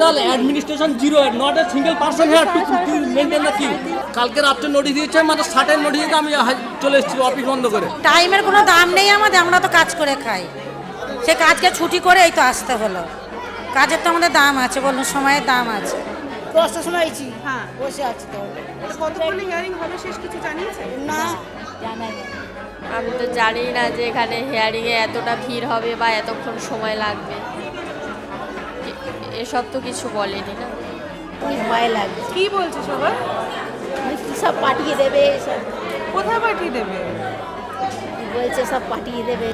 Total administration zero not a single person had to maintain the queue কালকে রাত্রে notice দিয়েছে মাত্র ষাটের নোটিশ দিতে আমি চলে এসেছি অফিস বন্ধ করে। টাইমের কোনো দাম নেই আমাদের আমরা তো কাজ করে খাই। সে কাজকে ছুটি করে এই তো আসতে হলো। কাজের তো আমাদের দাম আছে বলুন সময়ের দাম আছে। দশটার সময় আইছি? হ্যাঁ। বসে আছি তো কতক্ষণে হিয়ারিং হবে? শেষ কিছু জানিয়েছে? না। আমি তো জানি না যে এখানে হেয়ারিংয়ে এতটা ভিড় হবে বা এতক্ষণ সময় লাগবে। এসব তো কিছু বলেনি না। ভয় লাগে। কি বলছে সবাই কি সব পাঠিয়ে দেবে সব। কোথায় পাঠিয়ে দেবে? বলছে সব পাঠিয়ে দেবে।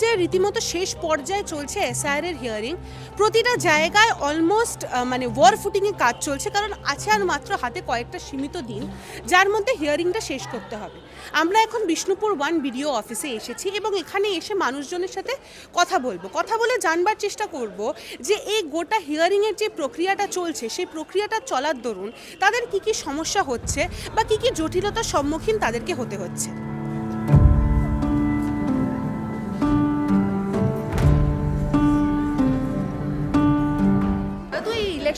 রাজ্যে রীতিমতো শেষ পর্যায়ে চলছে এসআইআর এর হিয়ারিং প্রতিটা জায়গায় অলমোস্ট মানে ওয়ার ফুটিংয়ে কাজ চলছে, কারণ আছে আর মাত্র হাতে কয়েকটা সীমিত দিন, যার মধ্যে হিয়ারিংটা শেষ করতে হবে। আমরা এখন বিষ্ণুপুর ওয়ান বিডিও অফিসে এসেছি এবং এখানে এসে মানুষজনের সাথে কথা বলব। কথা বলে জানবার চেষ্টা করব যে এই গোটা হিয়ারিংয়ের যে প্রক্রিয়াটা চলছে, সেই প্রক্রিয়াটা চলার দরুন তাদের কি কি সমস্যা হচ্ছে বা কি কি জটিলতার সম্মুখীন তাদেরকে হতে হচ্ছে।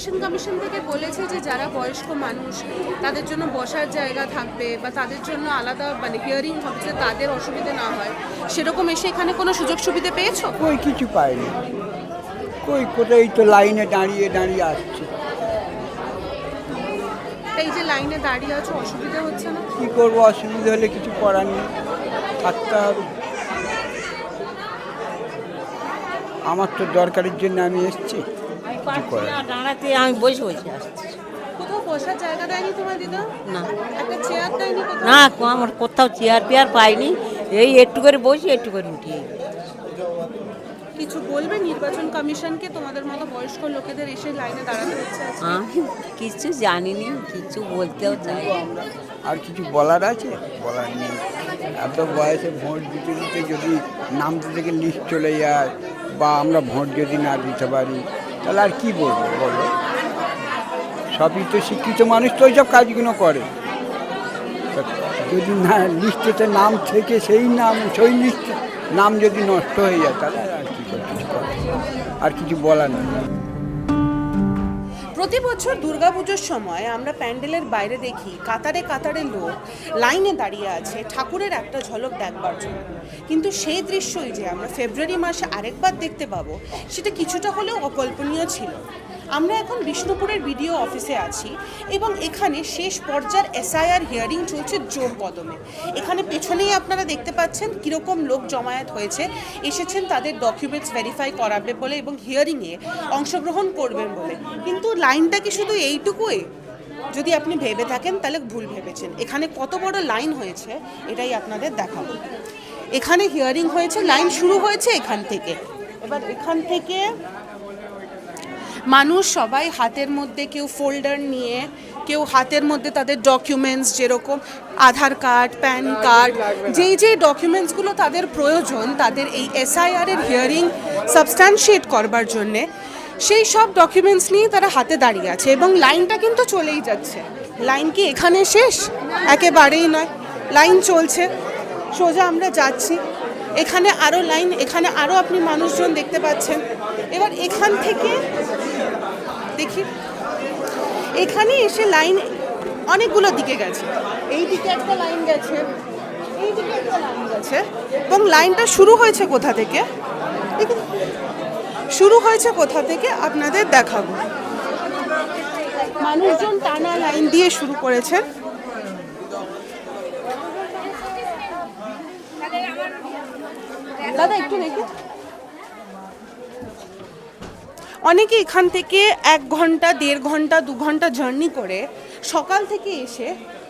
ইলেকশন কমিশন থেকে বলেছে যে যারা বয়স্ক মানুষ তাদের জন্য বসার জায়গা থাকবে বা তাদের জন্য আলাদা মানে হিয়ারিং হবে যে তাদের অসুবিধা না হয় সেরকম এসে এখানে কোনো সুযোগ সুবিধা পেয়েছ? কই কিছু পাইনি। কই কোথায় তো লাইনে দাঁড়িয়ে দাঁড়িয়ে আসছে। এই যে লাইনে দাঁড়িয়ে আছো অসুবিধা হচ্ছে না? কি করব অসুবিধা হলে কিছু করার নেই থাকতে হবে। আমার তো দরকারের জন্য আমি এসেছি। দাঁড়াতে আমি বসে বসে আসছি। কোথাও বসার জায়গা দেয়নি তোমার দিদা? না। একটা চেয়ার দেয়নি কোথাও? না আমার কোথাও চেয়ার পেয়ার পাইনি। এই একটু করে বসি একটু করে উঠি কিছু বলবে নির্বাচন কমিশনকে? তোমাদের মতো বয়স্ক লোকেদের এসে লাইনে দাঁড়াতে হচ্ছে আমি কিছু জানিনি কিছু বলতেও চাই আর কিছু বলার আছে? বলার নেই। এত বয়সে ভোট দিতে দিতে যদি নামতে থেকে লিস্ট চলে যায় বা আমরা ভোট যদি না দিতে পারি তাহলে আর কী বলব, বলো? সবই তো শিক্ষিত মানুষ তো ওইসব কাজগুলো করে। যদি না, লিস্টেতে নাম থেকে সেই নাম, সেই লিস্ট নাম যদি নষ্ট হয়ে যায়, তাহলে আর কিছু আর কিছু বলার নেই। প্রতি বছর দুর্গাপুজোর সময় আমরা প্যান্ডেলের বাইরে দেখি কাতারে কাতারে লোক লাইনে দাঁড়িয়ে আছে, ঠাকুরের একটা ঝলক দেখবার জন্য। কিন্তু সেই দৃশ্যই যে আমরা ফেব্রুয়ারি মাসে আরেকবার দেখতে পাবো, সেটা কিছুটা হলেও অকল্পনীয় ছিল। আমরা এখন বিষ্ণুপুরের বিডিও অফিসে আছি এবং এখানে শেষ পর্যায়ের এসআইআর হিয়ারিং চলছে জোর কদমে। এখানে পেছনেই আপনারা দেখতে পাচ্ছেন কীরকম লোক জমায়েত হয়েছে, এসেছেন তাদের ডকুমেন্টস ভেরিফাই করাবে বলে এবং হিয়ারিংয়ে অংশগ্রহণ করবেন বলে। কিন্তু লাইনটা কি শুধু এইটুকুই? যদি আপনি ভেবে থাকেন তাহলে ভুল ভেবেছেন। এখানে কত বড় লাইন হয়েছে এটাই আপনাদের দেখাবো। এখানে হিয়ারিং হয়েছে, লাইন শুরু হয়েছে এখান থেকে। এবার এখান থেকে মানুষ সবাই হাতের মধ্যে কেউ ফোল্ডার নিয়ে কেউ হাতের মধ্যে তাদের ডকুমেন্টস যেরকম আধার কার্ড প্যান কার্ড যেই যেই ডকুমেন্টসগুলো তাদের প্রয়োজন তাদের এই এসআইআর এর হিয়ারিং সাবস্ট্যান্সিয়েট করবার জন্যে সেই সব ডকুমেন্টস নিয়ে তারা হাতে দাঁড়িয়ে আছে এবং লাইনটা কিন্তু চলেই যাচ্ছে। লাইন কি এখানে শেষ? একেবারেই নয়। লাইন চলছে। সোজা আমরা যাচ্ছি। এখানে আরও লাইন এখানে আরও আপনি মানুষজন দেখতে পাচ্ছেন। এবার এখান থেকে দেখি। এখানে এসে লাইন অনেকগুলো দিকে গেছে। এই দিকে একটা লাইন গেছে, এই দিকে একটা লাইন গেছে। এবং লাইনটা শুরু হয়েছে কোথা থেকে? শুরু হয়েছে কোথা থেকে? আপনাদের দেখাবো। মানুষজন টানা লাইন দিয়ে শুরু করেছেন। দাদা, একটু দেখি। অনেকে এখান থেকে এক ঘণ্টা, দেড় ঘণ্টা, দু ঘণ্টা জার্নি করে সকাল থেকে এসে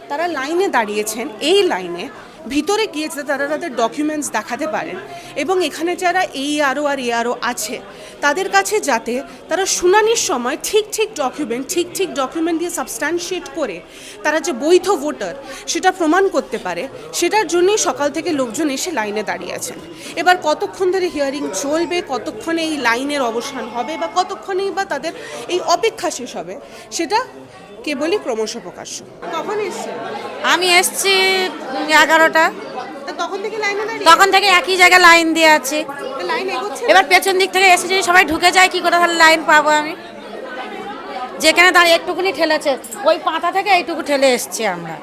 তারা লাইনে দাঁড়িয়েছেন। এই লাইনে ভিতরে গিয়ে তারা তাদের ডকুমেন্টস দেখাতে পারেন এবং এখানে যারা এই আরও আর এ আরও আছে, তাদের কাছে যাতে তারা শুনানির সময় ঠিক ঠিক ডকুমেন্ট ঠিক ঠিক ডকুমেন্ট দিয়ে সাবস্ট্যান্সিয়েট করে তারা যে বৈধ ভোটার সেটা প্রমাণ করতে পারে, সেটার জন্যই সকাল থেকে লোকজন এসে লাইনে দাঁড়িয়ে আছেন। এবার কতক্ষণ ধরে হিয়ারিং চলবে, কতক্ষণে এই লাইনের অবসান হবে বা কতক্ষণেই বা তাদের এই অপেক্ষা শেষ হবে, সেটা কেবলই ক্রমশ প্রকাশ্য। কখন এসছে? আমি এসছি এগারোটা। তখন থেকে লাইনে দাঁড়িয়ে? তখন থেকে একই জায়গায় লাইন দিয়ে আছি। লাইন এগোচ্ছে? এবার পেছন দিক থেকে এসে যদি সবাই ঢুকে যায় কি করে তাহলে লাইন পাবো আমি? যেখানে দাঁড়িয়ে একটুকুনি ঠেলেছে ওই পাতা থেকে এইটুকু ঠেলে এসছি আমরা।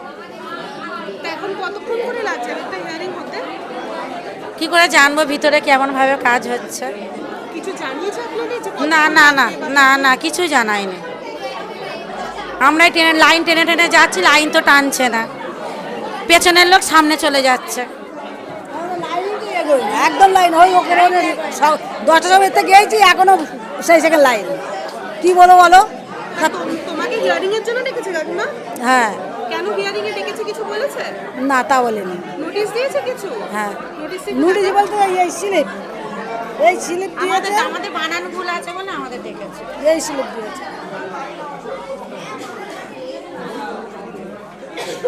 তা এখন কতক্ষণ করে লাগছে? একটা হিয়ারিং হতে? কি করে জানব ভিতরে কেমন ভাবে কাজ হচ্ছে? কিছু জানিয়েছে আপনাদের না না না না না কিছু জানাইনি। আমরাই টেনে লাইন টেনে টেনে যাচ্ছি লাইন তো টানছে না। পেছনের লোক সামনে চলে যাচ্ছে। একদম লাইন ওই ওখানে দশটা সময় থেকে গিয়েছি এখনও সেই সেকেন্ড লাইন। কি বলো বলো? তা তোম- তোমাকে হিয়ারিং এর জন্য ডেকেছে কাকিমা? হ্যাঁ। কেন হিয়ারিং এ ডেকেছে কিছু বলেছে? না তা বলেনি। নোটিশ দিয়েছে কিছু? হ্যাঁ। নোটিশ বলতে এই এই স্লিপ এই স্লিপ দিয়েছে। আমাদের বানান ভুল আছে বলে আমাদের দেখেছে এই স্লিপ দিয়েছে। খুব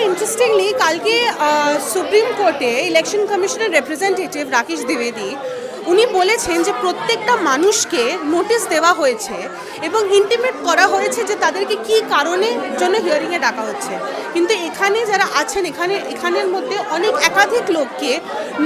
ইন্টারেস্টিংলি কালকে সুপ্রিম কোর্টে ইলেকশন কমিশনের রিপ্রেজেন্টেটিভ রাকেশ দ্বিবেদী উনি বলেছেন যে প্রত্যেকটা মানুষকে নোটিশ দেওয়া হয়েছে এবং ইন্টিমেট করা হয়েছে যে তাদেরকে কি কারণে জন্য হিয়ারিংয়ে ডাকা হচ্ছে। কিন্তু এখানে যারা আছেন, এখানে, এখানের মধ্যে অনেক একাধিক লোককে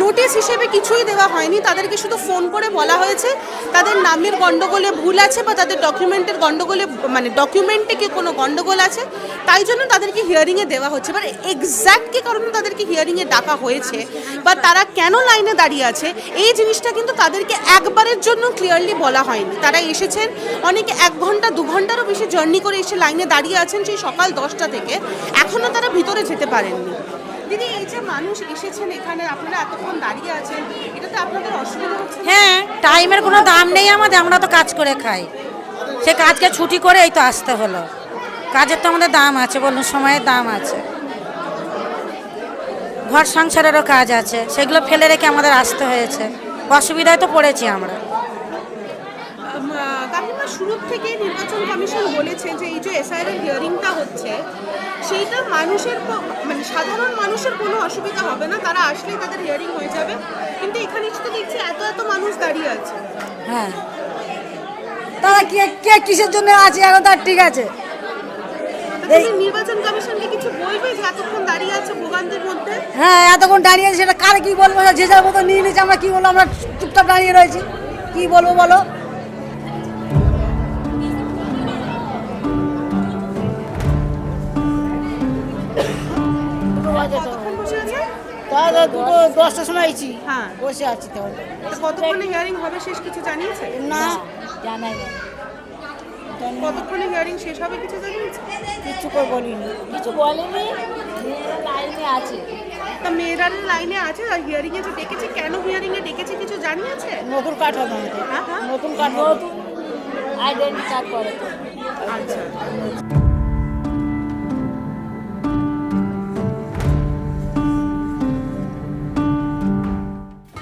নোটিশ হিসেবে কিছুই দেওয়া হয়নি। তাদেরকে শুধু ফোন করে বলা হয়েছে, তাদের নামের গণ্ডগোলে ভুল আছে বা তাদের ডকুমেন্টের গণ্ডগোলে মানে ডকুমেন্টে কি কোনো গণ্ডগোল আছে, তাই জন্য তাদেরকে হিয়ারিংয়ে দেওয়া হচ্ছে। এবার এক্স্যাক্ট কি কারণে তাদেরকে হিয়ারিংয়ে ডাকা হয়েছে বা তারা কেন লাইনে দাঁড়িয়ে আছে, এই জিনিসটা কিন্তু তাদেরকে একবারের জন্য ক্লিয়ারলি বলা হয়নি। তারা এসেছেন, অনেকে এক ঘণ্টা, দু ঘন্টারও বেশি জার্নি করে এসে লাইনে দাঁড়িয়ে আছেন সেই সকাল দশটা থেকে। এখনও তারা ভিতরে যেতে পারেননি। দিদি, এই যে মানুষ এসেছেন এখানে, আপনারা এতক্ষণ দাঁড়িয়ে আছেন এটাতে আপনাদের অসুবিধা হচ্ছে হ্যাঁ টাইমের কোনো দাম নেই আমাদের, আমরা তো কাজ করে খাই। সে কাজকে ছুটি করে এই তো আসতে হলো। কাজের তো আমাদের দাম আছে বলুন, সময়ের দাম আছে। ঘর সংসারেরও কাজ আছে, সেগুলো ফেলে রেখে আমাদের আসতে হয়েছে। অসুবিধায় তো পড়েছি আমরা। আম, কাকিমা শুরুর থেকে নির্বাচন কমিশন বলেছে যে এই যে এসআইআর হিয়ারিংটা হচ্ছে সেইটা মানুষের মানে সাধারণ মানুষের কোনো অসুবিধা হবে না তারা আসলেই তাদের হিয়ারিং হয়ে যাবে। কিন্তু এখানে এসে দেখছি এত এত মানুষ দাঁড়িয়ে আছে। হ্যাঁ। তারা কে কে কিসের জন্য আছে? এখন তার ঠিক আছে। নির্বাচন কমিশনকে কিছু বলবে যে এতক্ষণ দাঁড়িয়ে আছে ভোগান্তির মধ্যে? হ্যাঁ এতক্ষণ দাঁড়িয়ে আছে, সেটা কার কি বলব? যে যার মতো নিয়ে নিয়েছে আমরা কি বলব? আমরা চুপচাপ দাঁড়িয়ে রয়েছি। কি বলব বলো? দুটো দশটার সময় আইছি। হ্যাঁ। বসে আছি তাহলে। তা কতক্ষণে হিয়ারিং হবে শেষ কিছু জানিয়েছে? না। জানাই না কতক্ষণে হিয়ারিং শেষ হবে কিছু জানিয়েছে? কিচ্ছু করে বলিনি কিছু বলেনি লাইনে আছে। তা মেয়েরা লাইনে আছে আর হিয়ারিং এ যে ডেকেছে কেন হিয়ারিং এ ডেকেছে কিছু জানিয়েছে? নতুন কাঠ হবে আমাদের। নতুন কাঠ নতুন আইডেন্টি কার্ড করে আচ্ছা।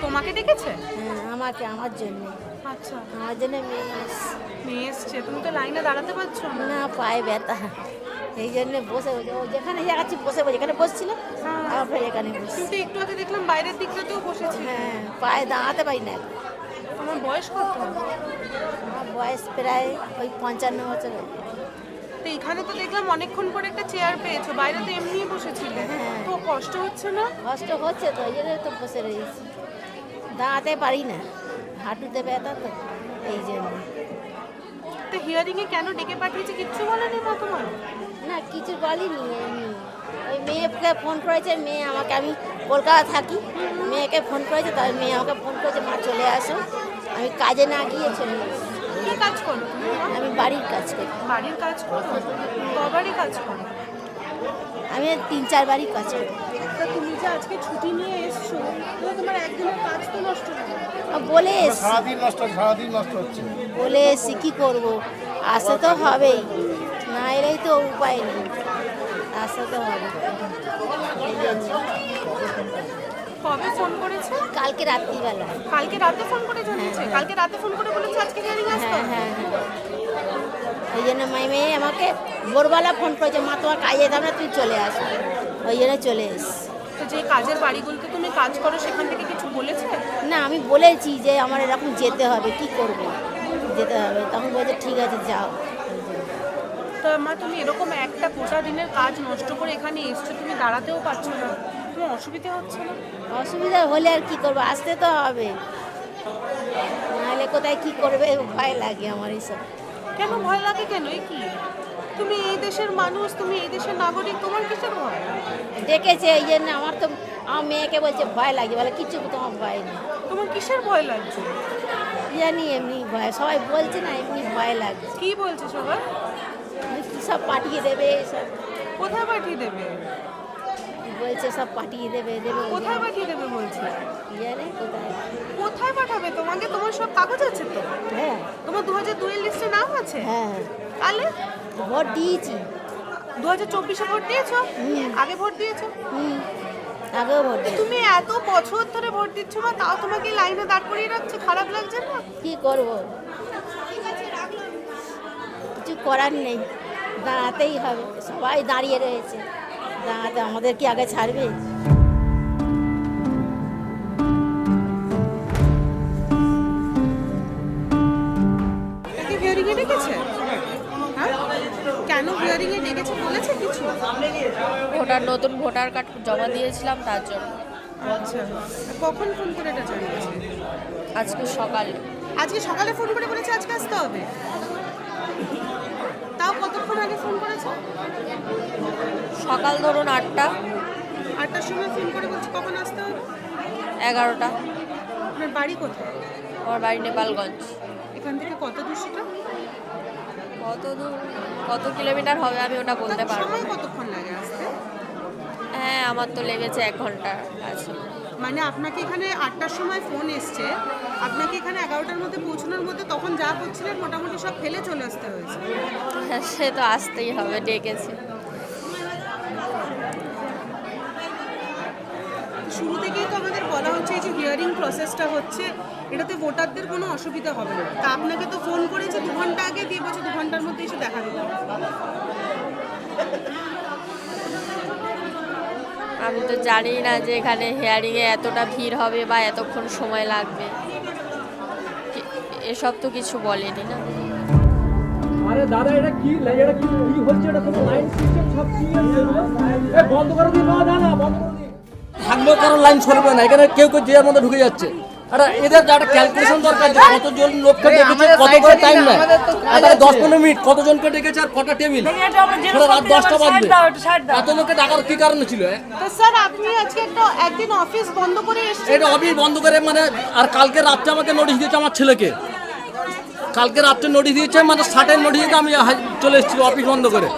তোমাকে ডেকেছে? হ্যাঁ আমাকে আমার জন্য। আচ্ছা। আমার জন্য মেয়ে এসছে। মেয়ে এসছে। তুমি তো লাইনে দাঁড়াতে পারছ না। না পায়ে ব্যথা। এই জন্য বসে যেখানে যাচ্ছি বসে বসে এখানে বসছিল আবার ফের এখানে বসছি। একটু আগে দেখলাম বাইরের দিকটাতেও বসেছে। হ্যাঁ পায়ে দাঁড়াতে পারি না। তোমার বয়স কত? আমার বয়স প্রায় ওই পঞ্চান্ন বছর তো এখানে তো দেখলাম অনেকক্ষণ পরে একটা চেয়ার পেয়েছ বাইরে তো এমনিই বসেছিলে। হ্যাঁ। তো কষ্ট হচ্ছে না? কষ্ট হচ্ছে তো এই জন্য তো বসে রয়েছি। দাঁড়াতে পারি না। হাঁটুতে ব্যথা তো এই জন্য। তো হিয়ারিং এ কেন ডেকে পাঠিয়েছে? কিচ্ছু বলেনি মা তোমার না কিছু বলিনি এমনি ওই মেয়েকে ফোন করেছে মেয়ে আমাকে আমি কলকাতা থাকি মেয়েকে ফোন করেছে তাই মেয়ে আমাকে ফোন করেছে মা চলে আসো। আমি কাজে না গিয়ে চলে এসেছি। কি কাজ করো আমি বাড়ির কাজ করি। বাড়ির কাজ করো? কবারই কাজ করো? আমি তিন চারবারই কাজ করি তা তুমি যে আজকে ছুটি নিয়ে এসছো তোমার একদিনের কাজ তো নষ্ট বলে এসছি। সারাদিন নষ্ট সারাদিন নষ্ট হচ্ছে। বলে এসছি কী করব? আসতে তো হবেই। না এলেই তো উপায় নেই। আসতে তো হবে। এই। কবে ফোন করেছে? কালকে রাত্রিবেলা। কালকে রাতে ফোন করে জানিয়েছে? কালকে রাতে ফোন করে বলেছে আজকে হ্যাঁ হ্যাঁ হ্যাঁ। ওই জন্য মাই মেয়ে আমাকে ভোরবেলা ফোন করেছে মা তোমার কাজে না তুই চলে আস। ওই জন্য চলে এস। তো যে কাজের বাড়িগুলোতে তুমি কাজ করো সেখান থেকে কিছু বলেছে? না আমি বলেছি যে আমার এরকম যেতে হবে কি করব? যেতে হবে। তখন বলছে ঠিক আছে যাও। তো মা তুমি এরকম একটা গোটা দিনের কাজ নষ্ট করে এখানে এসছো তুমি দাঁড়াতেও পারছ না। তোমার অসুবিধা হচ্ছে না? অসুবিধা হলে আর কি করব? আসতে তো হবে। নাহলে কোথায় কি করবে? ভয় লাগে আমার এইসব কেন ভয় লাগে কেন? এ কি? তুমি এই দেশের মানুষ তুমি এই দেশের নাগরিক তোমার কিসের ভয়? ডেকেছে এই জন্য আমার তো আমার মেয়েকে বলছে ভয় লাগে বলে কিছু তোমার ভয় নেই। তোমার কিসের ভয় লাগছে? জানি এমনি ভয় সবাই বলছে না এমনি ভয় লাগছে। কি বলছে সবাই? কি সব পাঠিয়ে দেবে সব কোথায় পাঠিয়ে দেবে? বলছে সব পাঠিয়ে দেবে দেবে কোথায় পাঠিয়ে দেবে বলছে? জানি কোথায়? কোথায় পাঠাবে? তোমাকে তোমার সব কাগজ আছে তো? হ্যাঁ। তোমার দু হাজার দুয়ের লিস্টে নাম আছে? হ্যাঁ। তাহলে? ভোট দিয়েছি। দু হাজার চব্বিশে ভোট দিয়েছ। আগে ভোট দিয়েছ? আগেও ভোট তুমি এত বছর ধরে ভোট দিচ্ছ না তাও তোমাকে লাইনে দাঁড় করিয়ে রাখছে? খারাপ লাগছে না? কি করব? কিছু করার নেই। দাঁড়াতেই হবে। সবাই দাঁড়িয়ে রয়েছে। দাঁড়াতে আমাদের কি আগে ছাড়বে? ভোটার নতুন ভোটার কার্ড জমা দিয়েছিলাম তার জন্য। আচ্ছা। কখন ফোন করে এটা জানিয়েছে? আজকে সকালে। আজকে সকালে ফোন করে বলেছে আজকে আসতে হবে। তাও কতক্ষণ আগে ফোন করেছে? সকাল ধরুন আটটা। আটটার সময় ফোন করে বলছে কখন আসতে হবে? এগারোটা। আপনার বাড়ি কোথায়? আমার বাড়ি নেপালগঞ্জ। এখান থেকে কত দূর সেটা? কত দূর? কত কিলোমিটার হবে আমি ওটা বলতে পারব কতক্ষণ লাগে আসতে? হ্যাঁ আমার তো লেগেছে এক ঘণ্টা আছে। মানে আপনাকে এখানে আটটার সময় ফোন এসছে। আপনাকে এখানে এগারোটার মধ্যে পৌঁছানোর মধ্যে তখন যা করছিলেন মোটামুটি সব ফেলে চলে আসতে হয়েছে। হ্যাঁ সে তো আসতেই হবে ডেকেছে শুরু থেকেই তো আমাদের বলা হচ্ছে এই যে হিয়ারিং প্রসেসটা হচ্ছে এটাতে ভোটারদের কোনো অসুবিধা হবে না। তা আপনাকে তো ফোন করেছে দু ঘণ্টা আগে দিয়ে বলছে দু ঘণ্টার মধ্যে এসে দেখা দিতে আমি তো জানি না যে এখানে হেয়ারিংয়ে এতটা ভিড় হবে বা এতক্ষণ সময় লাগবে। এসব তো কিছু বলেনি না। আরে দাদা এটা কি এটা কি কি হচ্ছে? এটা কোনো লাইন সিস্টেম সব কি এ বন্ধ করে দিন না দাদা বন্ধ করে দিন। থাকবে কারণ লাইন সরবে না এখানে কেউ কেউ যে মধ্যে ঢুকে যাচ্ছে। আরে এদের একটা ক্যালকুলেশন দরকার যে কতজন লোককে ডেকেছে কত করে টাইম নেয়? আর দশ পনেরো মিনিট কতজনকে ডেকেছে আর কটা টেবিল সেটা রাত দশটা বাজবে। এত লোককে ডাকার কি কারণে ছিল স্যার আপনি আজকে একটা একদিন অফিস বন্ধ করে এটা অফিস বন্ধ করে মানে আর কালকে রাত্রে আমাকে নোটিশ দিয়েছে আমার ছেলেকে। কালকে রাত্রে নোটিশ দিয়েছে মানে ষাটের নোটিশ আমি চলে এসেছি অফিস বন্ধ করে।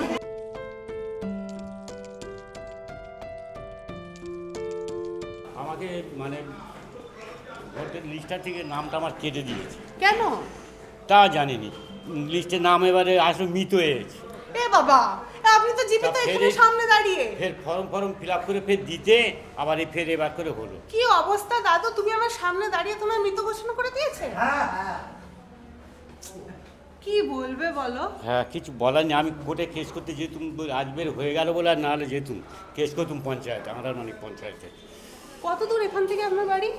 লিস্টটা থেকে নামটা আমার কেটে দিয়েছে। কেন? তা জানিনি। লিস্টের নাম এবারে আসলে মৃত হয়েছে। এ বাবা আপনি তো জীবিত তা এখানে সামনে দাঁড়িয়ে। ফের ফর্ম ফর্ম ফিল আপ করে ফের দিতে আবার এই ফের এবার করে হলো। কি অবস্থা দাদু? তুমি আমার সামনে দাঁড়িয়ে তোমার মৃত ঘোষণা করে দিয়েছে? হ্যাঁ কি বলবে বলো? হ্যাঁ কিছু বলার নেই। আমি কোর্টে কেস করতে যেতুম আজ বের হয়ে গেল বলে আর নাহলে যেতুম কেস করতুম পঞ্চায়েত আমরা অনেক পঞ্চায়েতে। কত দূর এখান থেকে আপনার বাড়ি?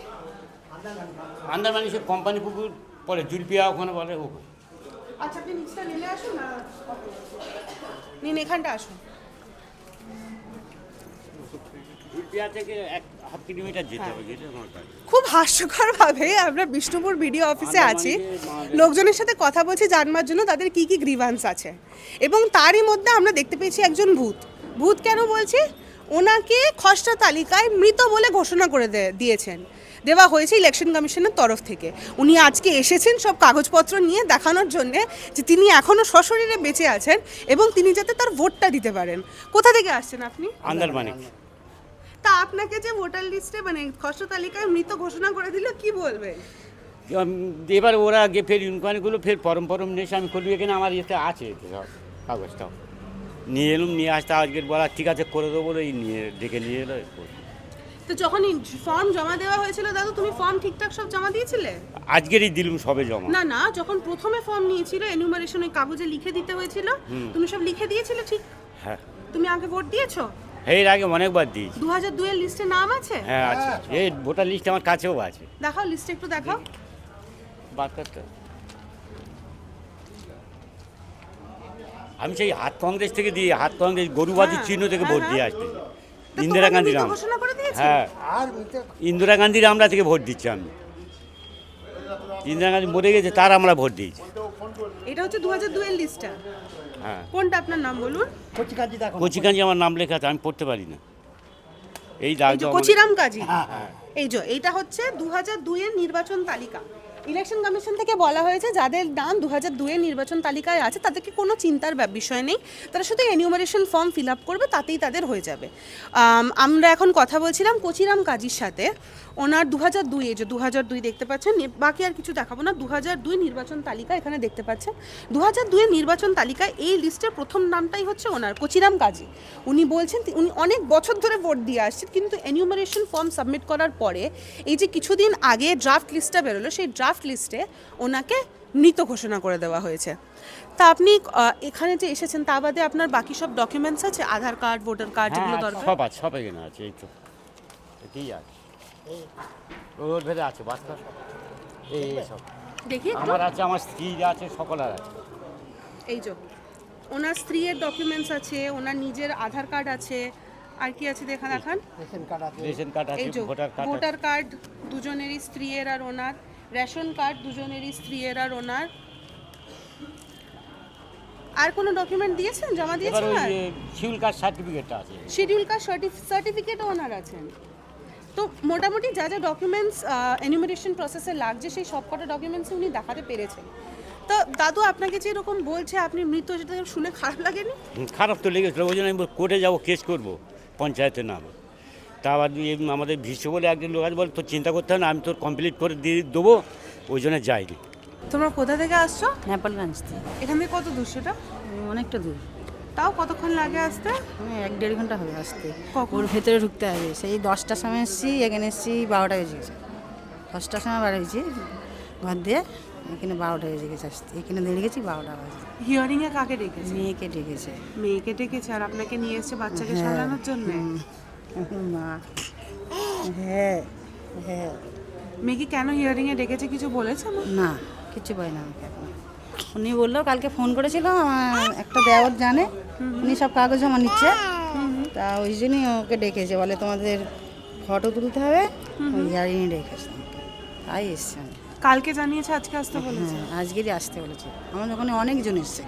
আন্দারমানি সে কোম্পানি পুকুর পরে জুলপিয়া ওখানে বলে ওখানে আচ্ছা আপনি নিচটা নেমে আসুন না নিন এখানটা আসুন। থেকে এক হাফ কিলোমিটার যেতে হবে যেটা আমার বাড়ি। খুব হাস্যকরভাবে আমরা বিষ্ণুপুর বিডিও অফিসে আছি। লোকজনের সাথে কথা বলছি জানবার জন্য তাদের কি কি গ্রিভান্স আছে। এবং তারই মধ্যে আমরা দেখতে পেয়েছি একজন ভূত। ভূত কেন বলছি? ওনাকে খসড়া তালিকায় মৃত বলে ঘোষণা করে দিয়েছেন। দেওয়া হয়েছে ইলেকশন কমিশনের তরফ থেকে। উনি আজকে এসেছেন সব কাগজপত্র নিয়ে দেখানোর জন্যে যে তিনি এখনও সশরীরে বেঁচে আছেন এবং তিনি যাতে তার ভোটটা দিতে পারেন। কোথা থেকে আসছেন আপনি? আন্দারমানিক তা আপনাকে যে ভোটার লিস্টে মানে খসড়া তালিকায় মৃত ঘোষণা করে দিল কি বলবেন? এবার ওরা গিয়ে ফের ইনকোয়ারিগুলো ফের পরম পরম নিয়ে আমি করবি এখানে আমার ইয়েতে আছে এতে সব কাগজটাও। নিয়ে এলুম নিয়ে আসতে আজকের বলা ঠিক আছে করে দেবো বলে এই নিয়ে ডেকে নিয়ে এলো তো যখন ফর্ম জমা দেওয়া হয়েছিল দাদু তুমি ফর্ম ঠিকঠাক সব জমা দিয়েছিলে? আজকেরই দিলুম সবে জমা। না না যখন প্রথমে ফর্ম নিয়েছিল এনুমারেশন ওই কাগজে লিখে দিতে হয়েছিল তুমি সব লিখে দিয়েছিলে ঠিক? হ্যাঁ। তুমি আগে ভোট দিয়েছ? এর আগে অনেকবার দিয়েছি। দু হাজার দুইয়ের লিস্টে নাম আছে? হ্যাঁ আছে। এই ভোটার লিস্ট আমার কাছেও আছে। দেখাও লিস্টে একটু দেখাও। বাদ আমি সেই হাত কংগ্রেস থেকে দিয়ে হাত কংগ্রেস গরুবাদীর চিহ্ন থেকে ভোট দিয়ে আসছি তো ইন্দিরা করে দিয়েছে? হ্যাঁ। ইন্দিরা গান্ধীর আমরা থেকে ভোট দিচ্ছি আমি। ইন্দিরা গান্ধী মরে গেছে তার আমরা ভোট দিয়েছি। এটা হচ্ছে দু হাজার দুইয়ের লিস্টটা হ্যাঁ। কোনটা আপনার নাম বলুন? কচিকাঞ্জি আমার নাম লেখা আছে আমি পড়তে পারি না। এই দাগ কচিরাম কাজী। এই যে এইটা হচ্ছে দু হাজার দুইয়ের নির্বাচন তালিকা। ইলেকশন কমিশন থেকে বলা হয়েছে যাদের নাম দু হাজার দুইয়ের নির্বাচন তালিকায় আছে, তাদেরকে কোনো চিন্তার বিষয় নেই। তারা শুধু এনিউমারেশন ফর্ম ফিল আপ করবে, তাতেই তাদের হয়ে যাবে। আমরা এখন কথা বলছিলাম কচিরাম কাজীর সাথে। ওনার দু হাজার দুই যে দু হাজার দুই দেখতে পাচ্ছেন বাকি আর কিছু দেখাবো না। দু হাজার দুই নির্বাচন তালিকা এখানে দেখতে পাচ্ছেন। দু হাজার দুইয়ের নির্বাচন তালিকায় এই লিস্টের প্রথম নামটাই হচ্ছে ওনার কচিরাম কাজী। উনি বলছেন উনি অনেক বছর ধরে ভোট দিয়ে আসছেন, কিন্তু এনিউমারেশন ফর্ম সাবমিট করার পরে এই যে কিছুদিন আগে ড্রাফট লিস্টটা বেরোলো, সেই ড্রাফট লিস্টে ওনাকে মৃত ঘোষণা করে দেওয়া হয়েছে। তা আপনি এখানে যে এসেছেন তা বাদে আপনার বাকি সব ডকুমেন্টস আছে? আধার কার্ড ভোটার কার্ড যেগুলো হ্যাঁ, দরকার? সব আছে সব এখানে আছে এই তো। এটাই আছে। ওর ভেতরে আছে বাচ্চা এই এই সব। দেখি। আমার আছে আমার স্ত্রী আছে সকলের আছে। এই যে ওনার স্ত্রীর ডকুমেন্টস আছে ওনার নিজের আধার কার্ড আছে আর কি আছে দেখা দেখান? রেশন কার্ড আছে। এই যে ভোটার কার্ড ভোটার কার্ড দুজনেরই স্ত্রীর আর ওনার। রেশন কার্ড দুজনেরই স্ত্রীর আর ওনার। আর কোনো ডকুমেন্ট দিয়েছেন? জমা এবার দিয়েছেন ওই আর? শিউল কার্ড সার্টিফিকেটটা আছে। শিডিউল কাস্ট সার্টিফিকেটও ওনার আছেন। তো মোটামুটি যা যা ডকুমেন্টস এনিমিনেশন প্রসেসে লাগছে সেই সব কটা ডকুমেন্টস উনি দেখাতে পেরেছেন। তো দাদু আপনাকে যে এরকম বলছে আপনি মৃত যেটা শুনে খারাপ লাগেনি? খারাপ তো লেগেছিল। ওই জন্য আমি কোর্টে যাব কেস করব পঞ্চায়েতের নামে। তা আবার আমাদের ভীষ্ম বলে একজন লোক আছে বলে তোর চিন্তা করতে হবে না আমি তোর কমপ্লিট করে দিয়ে দেবো ওই জন্য যাইনি। তোমরা কোথা থেকে আসছো? নেপালগঞ্জ থেকে। এখান থেকে কত দূর সেটা? অনেকটা দূর। তাও কতক্ষণ লাগে আসতে? এক দেড় ঘণ্টা হবে আসতে। কখন? ওর ভেতরে ঢুকতে হবে। সেই দশটার সময় এসেছি এখানে এসেছি বারোটা বেজে গেছে। দশটার সময় বার হয়েছি ঘর দিয়ে এখানে বারোটা বেজে গেছে আসতে। এখানে দাঁড়িয়ে গেছি বারোটা বাজে। হিয়ারিং এ কাকে ডেকেছে? মেয়েকে ডেকেছে। মেয়েকে ডেকেছে আর আপনাকে নিয়ে এসেছে বাচ্চাকে হ্যাঁ। সামলানোর জন্য? মা। হ্যাঁ হ্যাঁ। মেয়ে কি কেন হিয়ারিং এ ডেকেছে কিছু বলেছে মা? না কিছু পাই না আমাকে এখন। উনি বলল কালকে ফোন করেছিল আমার একটা দেওয়ার জানে। উনি সব কাগজ জমা নিচ্ছে। তা ওই জন্যই ওকে ডেকেছে বলে তোমাদের ফটো তুলতে হবে। ইয়ারিংয়ে ডেকেছে তাই এসছে। কালকে জানিয়েছে আজকে আসতে বলেছে? হ্যাঁ আজকেরই আসতে বলেছে। আমার ওখানে অনেকজন এসছে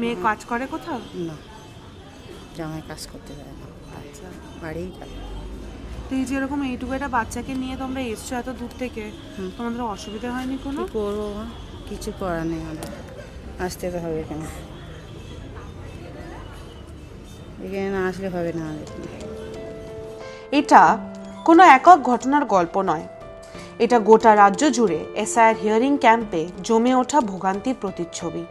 মেয়ে কাজ করে কোথাও? না। জামাই কাজ করতে যায় না। আচ্ছা বাড়িই কাজ তো এই যেরকম এইটুকু একটা বাচ্চাকে নিয়ে তোমরা এসছো এত দূর থেকে তোমাদের অসুবিধা হয়নি কোনো? কী করব মা? কিছু করার নেই আমাদের। আসতে তো হবে এখানে এখানে না আসলে হবে না আমাদের। এটা কোনো একক ঘটনার গল্প নয়। এটা গোটা রাজ্য জুড়ে এসআইয়ের হিয়ারিং ক্যাম্পে জমে ওঠা ভোগান্তির প্রতিচ্ছবি।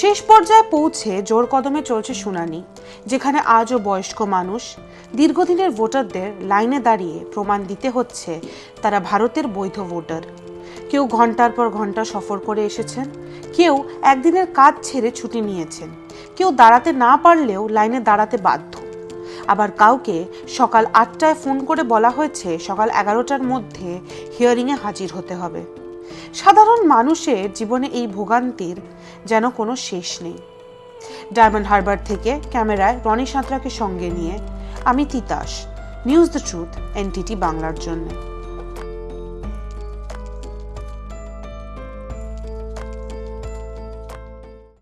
শেষ পর্যায়ে পৌঁছে জোর কদমে চলছে শুনানি, যেখানে আজও বয়স্ক মানুষ, দীর্ঘদিনের ভোটারদের লাইনে দাঁড়িয়ে প্রমাণ দিতে হচ্ছে তারা ভারতের বৈধ ভোটার। কেউ ঘণ্টার পর ঘণ্টা সফর করে এসেছেন, কেউ একদিনের কাজ ছেড়ে ছুটি নিয়েছেন, কেউ দাঁড়াতে না পারলেও লাইনে দাঁড়াতে বাধ্য। আবার কাউকে সকাল আটটায় ফোন করে বলা হয়েছে সকাল এগারোটার মধ্যে হিয়ারিংয়ে হাজির হতে হবে। সাধারণ মানুষের জীবনে এই ভোগান্তির যেন কোনো শেষ নেই। ডায়মন্ড হারবার থেকে ক্যামেরায় রনি সাঁতরাকে সঙ্গে নিয়ে আমি Titas, news the truth, NTT বাংলার জন্য।